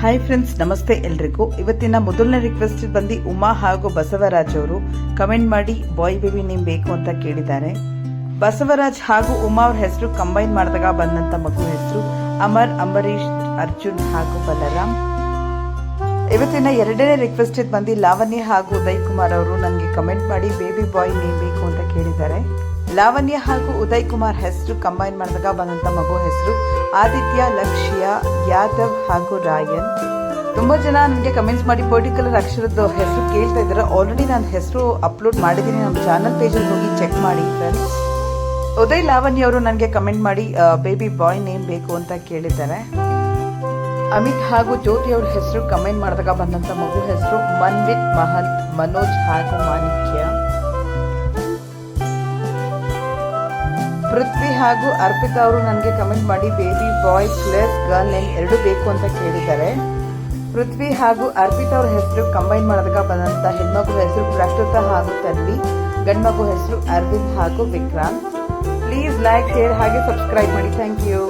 Hi friends ನಮಸ್ತೆ ಎಲ್ರಿಗೂ. ಇವತ್ತಿನ ಮೊದಲನೇ ರಿಕ್ವೆಸ್ಟ್ ಬಂದು ಉಮಾ ಹಾಗೂ ಬಸವರಾಜ್ ಅವರು. ಕಮೆಂಟ್ ಮಾಡಿ ಬಾಯ್ ಬೇಬಿ ನೇಮ್ ಬೇಕು ಅಂತ ಕೇಳಿದ್ದಾರೆ. ಬಸವರಾಜ್ ಹಾಗೂ ಉಮಾ ಅವ್ರ ಹೆಸರು ಕಂಬೈನ್ ಮಾಡಿದಾಗ ಬಂದಂತ ಮಗು ಹೆಸರು ಅಮರ್ ಅಂಬರೀಶ್ ಅರ್ಜುನ್ ಹಾಗೂ ಬಲರಾಮ್. ಇವತ್ತಿನ ಎರಡನೇ ರಿಕ್ವೆಸ್ಟ್ ಬಂದು ಲಾವಣ್ಯ ಹಾಗೂ ಉದಯ್ ಕುಮಾರ್ ಅವರು. ನನಗೆ ಕಮೆಂಟ್ ಮಾಡಿ ಬೇಬಿ ಬಾಯ್ ನೇಮ್ ಬೇಕು ಅಂತ ಕೇಳಿದ್ದಾರೆ. ಲಾವಣ್ಯ ಹಾಗೂ ಉದಯ್ ಕುಮಾರ್ ಹೆಸರು ಕಂಬೈನ್ ಮಾಡಿದಾಗ ಬಂದಂತ ಮಗು ಹೆಸರು ಆದಿತ್ಯ, ಲಕ್ಷ್ಯ, ಯಾದವ್ ಹಾಗೂ ರಾಯನ್. ತುಂಬಾ ಜನ ನನಗೆ ಕಮೆಂಟ್ಸ್ ಮಾಡಿ ಪರ್ಟಿಕ್ಯುಲರ್ ಅಕ್ಷರದ ಹೆಸರು ಕೇಳ್ತಾ ಇದ್ದಾರೆ. ಆಲ್ರೆಡಿ ನಾನು ಹೆಸರು ಅಪ್ಲೋಡ್ ಮಾಡಿದ್ದೀನಿ. ನಮ್ಮ ಚಾನಲ್ ಪೇಜಲ್ಲಿ ಹೋಗಿ ಚೆಕ್ ಮಾಡಿ ಫ್ರೆಂಡ್ಸ್ ಉದಯ್ ಲಾವಣ್ಯ ಅವರು ನನಗೆ ಕಮೆಂಟ್ ಮಾಡಿ ಬೇಬಿ ಬಾಯ್ ನೇಮ್ ಬೇಕು ಅಂತ ಕೇಳಿದ್ದಾರೆ. ಅಮಿತ್ ಹಾಗೂ ಜ್ಯೋತಿ ಅವ್ರ ಹೆಸರು ಕಮೆಂಟ್ ಮಾಡಿದಾಗ ಬಂದಂತ ಮಗು ಹೆಸರು ಮನ್ವಿತ್ ಮಹಂತ್, ಮನೋಜ್ ಹಾಗೂ ಮಾಣಿಕ್ಯ. ಪೃಥ್ವಿ ಹಾಗೂ ಅರ್ಪಿತಾ ಅವರು ನನಗೆ ಕಮೆಂಟ್ ಮಾಡಿ baby boy plus girl name ಎರಡು ಬೇಕು ಅಂತ ಕೇಳಿದ್ದಾರೆ. ಪೃಥ್ವಿ ಹಾಗೂ ಅರ್ಪಿತಾ ಅವ್ರ ಹೆಸರು ಕಂಬೈನ್ ಮಾಡಿದಾಗ ಬಂದಂತ ಹೆಣ್ಮಗು ಹೆಸರು ಪ್ರಸ್ತುತ ಹಾಗೂ ತನ್ವಿ ಗಂಡ್ಮಗು ಹೆಸರು ಅರವಿಂದ್ ಹಾಗೂ ವಿಕ್ರಾಂತ್. ಪ್ಲೀಸ್ ಲೈಕ್ ಶೇರ್ ಹಾಗೆ ಸಬ್ಸ್ಕ್ರೈಬ್ ಮಾಡಿ. Thank you